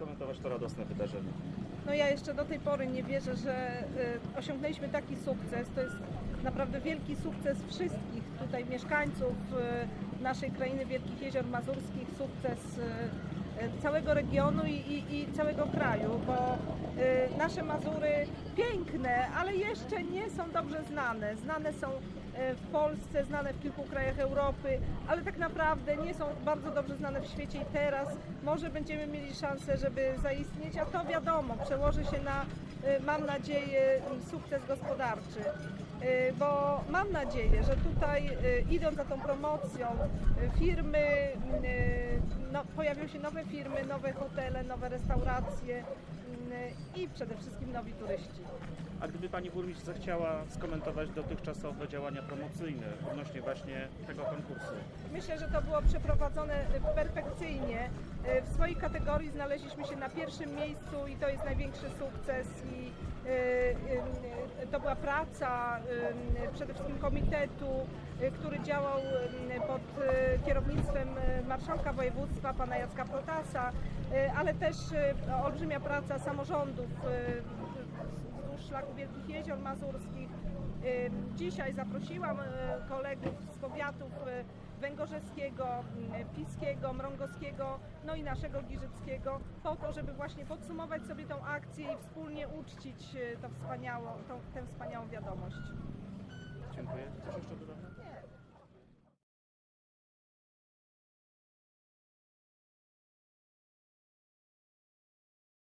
skomentować to radosne wydarzenie? No ja jeszcze do tej pory nie wierzę, że y, osiągnęliśmy taki sukces. To jest naprawdę wielki sukces wszystkich tutaj mieszkańców y, naszej krainy Wielkich Jezior Mazurskich, sukces y, całego regionu i, i, i całego kraju, bo y, nasze Mazury piękne, ale jeszcze nie są dobrze znane. Znane są y, w Polsce, znane w kilku krajach Europy, ale tak naprawdę nie są bardzo dobrze znane w świecie i teraz może będziemy mieli szansę, żeby zaistnieć, a to wiadomo, przełoży się na, y, mam nadzieję, sukces gospodarczy. Bo mam nadzieję, że tutaj idąc za tą promocją, firmy, pojawią się nowe firmy, nowe hotele, nowe restauracje y, i przede wszystkim nowi turyści. A gdyby Pani Burmistrz zechciała skomentować dotychczasowe działania promocyjne odnośnie właśnie tego konkursu? Myślę, że to było przeprowadzone y, perfekcyjnie. Y, W swojej kategorii znaleźliśmy się na pierwszym miejscu i to jest największy sukces i y, to była praca przede wszystkim komitetu, który działał pod y, kierownictwem y, marszałka województwa pana Jacka Protasa, y, ale też olbrzymia praca samorządów wzdłuż szlaku Wielkich Jezior Mazurskich. Dzisiaj zaprosiłam kolegów z powiatów Węgorzeskiego, Piskiego, Mrągowskiego, no i naszego Giżyckiego, po to, żeby właśnie podsumować sobie tą akcję i wspólnie uczcić to tę wspaniałą wiadomość.